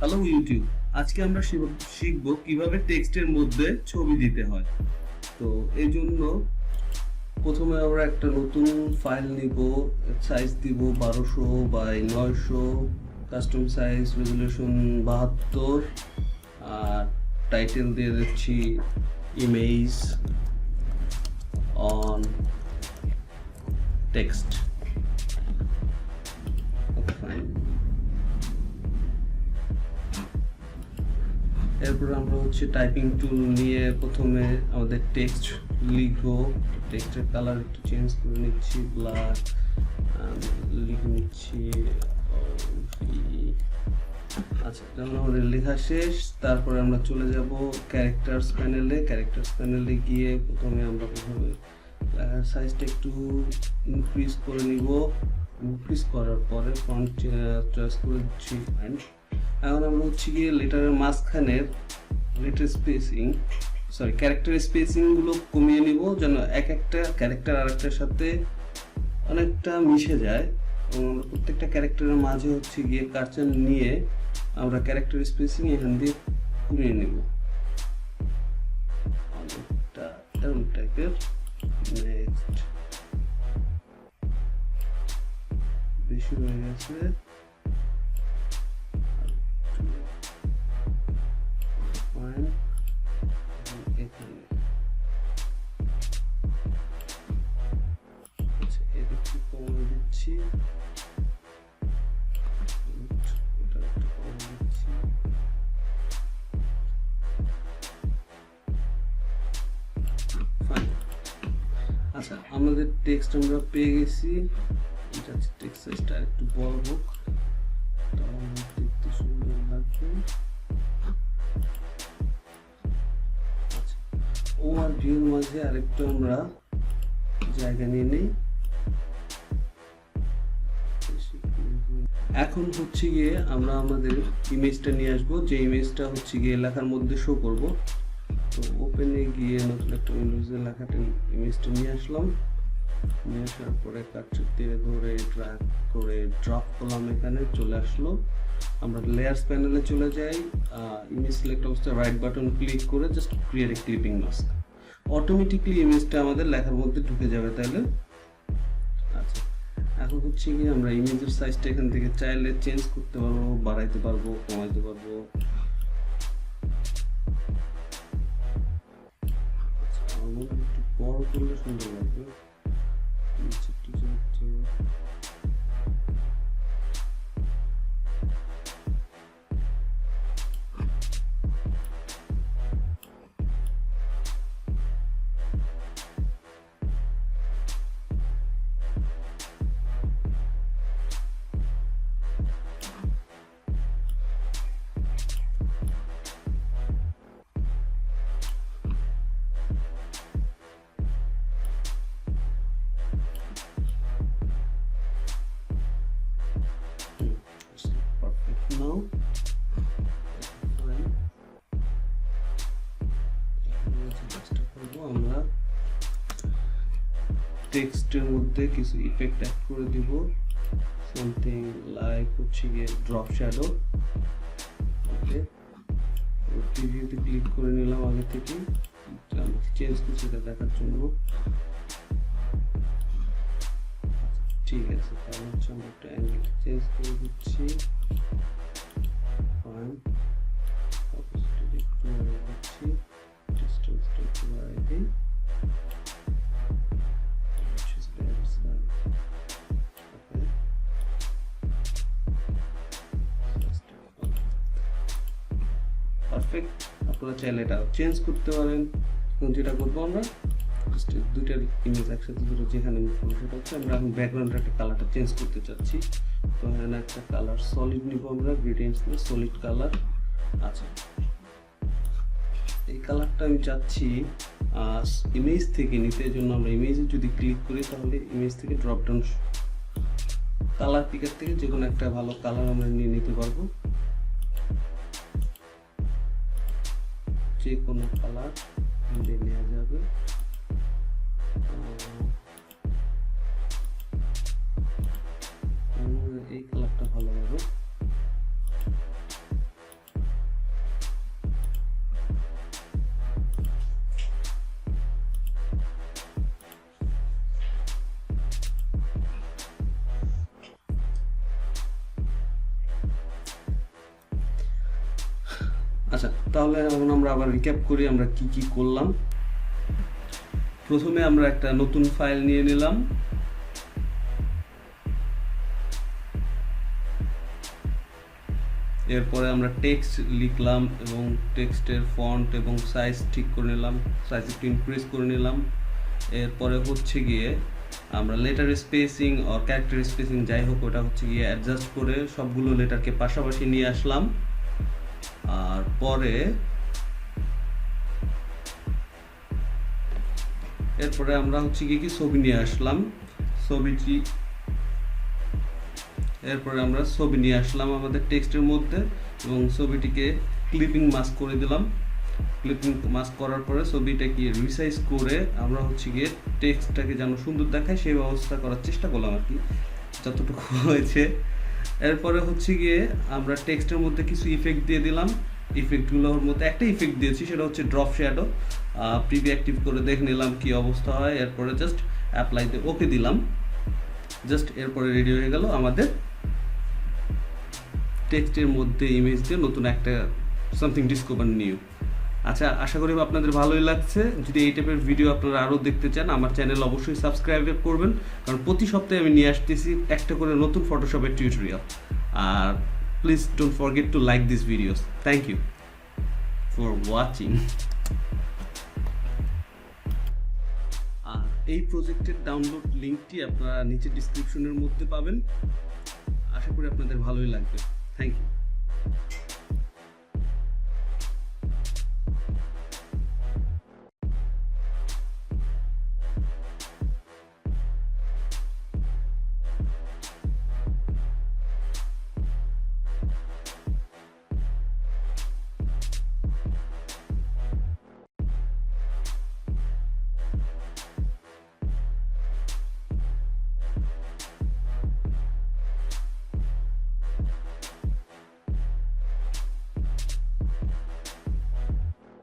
Hello YouTube আজকে আমরা শিখব কীভাবে টেক্সটের মধ্যে ছবি দিতে হয়। তো এই জন্য প্রথমে আমরা একটা নতুন ফাইল নিব সাইজ দিব বারোশো বাই নয়শো কাস্টম সাইজ রেজুলেশন বাহাত্তর, আর টাইটেল দিয়ে দিচ্ছি ইমেজ অন টেক্সট এরপর আমরা হচ্ছে টাইপিং টুল নিয়ে প্রথমে আমাদের টেক্সট লিখব। টেক্সটের কালার একটু চেঞ্জ করে নিচ্ছি ব্ল্যাক লিখে নিচ্ছি আচ্ছা যেমন আমাদের লেখা শেষ, তারপরে আমরা চলে যাব ক্যারেক্টার্স প্যানেলে ক্যারেক্টার্স প্যানেলে গিয়ে প্রথমে আমরা প্রথমে লেখার সাইজটা একটু ইনক্রিজ করে নিব। ইনক্রিজ করার পরে ফন্ট চয়েস করে দিচ্ছি ফাইন এখন আমরা হচ্ছে গিয়ে লেটারের মাঝখানের লেটার স্পেসিং সরি ক্যারেক্টার স্পেসিংগুলো কমিয়ে নিব যেন এক একটা ক্যারেক্টার আরেকটার সাথে অনেকটা মিশে যায়। এবং আমরা প্রত্যেকটা ক্যারেক্টারের মাঝে হচ্ছে গিয়ে কার্চন নিয়ে আমরা ক্যারেক্টার স্পেসিং এখান দিয়ে কমিয়ে নিব। অনেকটা টাইপের নেক্সট বেশি হয়ে গেছে। দিচ্ছি. আচ্ছা আমাদের টেক্সট আমরা পেয়ে গেছি। এটা টেক্সট সাইজটা একটু বড় হোক। দেখতে সুন্দর লাগবে। ও আর ভিউর মাঝে আরেকটু আমরা জায়গা নিয়ে নেই। এখন হচ্ছে গিয়ে আমরা আমাদের ইমেজটা নিয়ে আসব। যে ইমেজটা হচ্ছে গিয়ে লেখার মধ্যে শো করব। তো ওপেনে গিয়ে নতুন একটা উইন্ডোজে লেখাটা ইমেজটা নিয়ে আসলাম। নিয়ে আসার পরে কাটছে দিয়ে ধরে ড্রাগ করে ড্রপ করলাম এখানে, চলে আসলো। আমরা লেয়ার্স প্যানেলে চলে যাই। ইমেজ সিলেক্ট অবস্থায় রাইট বাটন ক্লিক করে just create a clipping mask automatically ইমেজটা আমাদের লেখার মধ্যে ঢুকে যাবে তাহলে এখন হচ্ছে কি আমরা ইমেজের সাইজটা এখান থেকে চাইলে চেঞ্জ করতে পারব বাড়াইতে পারব কমাইতে পারব। আচ্ছা, একটু বড় করলে সুন্দর লাগবে। করব আমরা। টেক্সটের মধ্যে কিছু ইফেক্ট অ্যাড করে দিব। সামথিং লাইক হচ্ছে গিয়ে ড্রপ শ্যাডো ওকে প্রিভিউতে ক্লিক করে নিলাম আগে থেকে। চেঞ্জ কিছু দেখার জন্য। ঠিক আছে, তাহলে হচ্ছে আমরা একটা অ্যাঙ্গেল চেঞ্জ করে দিচ্ছি। ফাইন অপোজিটে একটু বাড়িয়ে দিই Which is better side. Okay. Perfect আপনারা চাইলে এটা চেঞ্জ করতে পারেন। এখন যেটা করব আমরা দুইটার ইমেজ একসাথে দুটো যেখানে সেটা হচ্ছে আমরা এখন ব্যাকগ্রাউন্ডের একটা কালারটা চেঞ্জ করতে চাচ্ছি। তো এখানে একটা কালার সলিড নিব আমরা গ্রেডিয়েন্টস সলিড কালার আচ্ছা। এই কালারটা আমি চাচ্ছি ইমেজ থেকে নিতে জন্য আমরা ইমেজে যদি ক্লিক করি, তাহলে ইমেজ থেকে ড্রপ ডাউন কালার পিকার থেকে যে কোনো একটা ভালো কালার আমরা নিয়ে নিতে পারব। যে কোনো কালার নিয়ে নেওয়া যাবে। আচ্ছা তাহলে এখন আমরা আবার রিক্যাপ করি, আমরা কি কি করলাম। প্রথমে আমরা একটা নতুন ফাইল নিয়ে নিলাম। এরপরে আমরা টেক্সট লিখলাম এবং টেক্সটের ফন্ট এবং সাইজ ঠিক করে নিলাম সাইজ একটু ইনক্রিজ করে নিলাম। এরপরে হচ্ছে গিয়ে আমরা লেটার স্পেসিং আর ক্যারেক্টার স্পেসিং যাই হোক, ওটা হচ্ছে গিয়ে অ্যাডজাস্ট করে সবগুলো লেটারকে পাশাপাশি নিয়ে আসলাম। আর পরে এরপরে আমরা হচ্ছে গিয়ে কি ছবি নিয়ে আসলাম। ছবিটি এরপরে আমরা ছবি নিয়ে আসলাম আমাদের টেক্সটের মধ্যে এবং ছবিটিকে ক্লিপিং মাস্ক করে দিলাম। ক্লিপিং মাস্ক করার পরে ছবিটাকে রিসাইজ করে আমরা হচ্ছে গিয়ে টেক্সটটাকে যেন সুন্দর দেখায় সেই ব্যবস্থা করার চেষ্টা করলাম আর কি। যতটুকু হয়েছে। এরপরে হচ্ছে গিয়ে আমরা টেক্সটের মধ্যে কিছু ইফেক্ট দিয়ে দিলাম। ইফেক্টগুলোর মধ্যে একটা ইফেক্ট দিয়েছি, সেটা হচ্ছে ড্রপ শ্যাডো প্রিভি অ্যাক্টিভ করে দেখে নিলাম কি অবস্থা হয়। এরপরে জাস্ট অ্যাপ্লাইতে ওকে দিলাম। জাস্ট এরপরে রেডি হয়ে গেল আমাদের টেক্সটের মধ্যে ইমেজ দিয়ে নতুন একটা সামথিং ডিসকভার নিউ আচ্ছা আশা করি আপনাদের ভালোই লাগছে। যদি এই টাইপের ভিডিও আপনারা আরও দেখতে চান, আমার চ্যানেল অবশ্যই সাবস্ক্রাইব করবেন। কারণ প্রতি সপ্তাহে আমি নিয়ে আসতেছি একটা করে নতুন ফটোশপের tutorial R please don't forget to like this videos thank you for watching আর এই প্রজেক্টের ডাউনলোড লিঙ্কটি আপনারা নিচে ডিসক্রিপশনের মধ্যে পাবেন। আশা করি আপনাদের ভালোই লাগবে। Thank you